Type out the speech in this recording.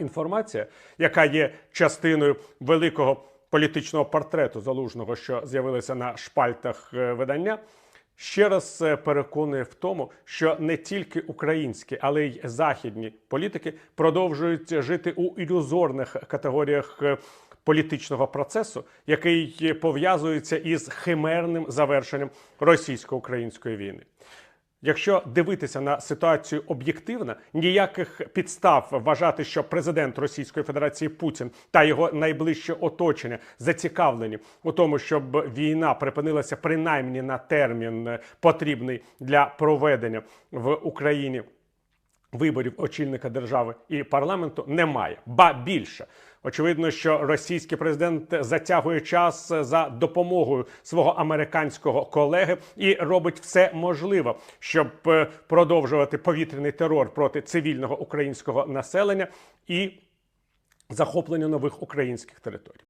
інформація, яка є частиною великого політичного портрету залужного, що з'явилися на шпальтах е, видання, ще раз е, переконує в тому, що не тільки українські, але й західні політики продовжують жити у ілюзорних категоріях. е, Політичного процесу, який пов'язується із химерним завершенням російсько-української війни. Якщо дивитися на ситуацію об'єктивно, ніяких підстав вважати, що президент Російської Федерації Путін та його найближче оточення зацікавлені у тому, щоб війна припинилася принаймні на термін е, потрібний для проведення в Україні виборів очільника держави і парламенту немає. Ба більше. Очевидно, що російський президент затягує час за допомогою свого американського колеги і робить все можливе, щоб е, продовжувати повітряний терор проти цивільного українського населення і захоплення нових українських територій.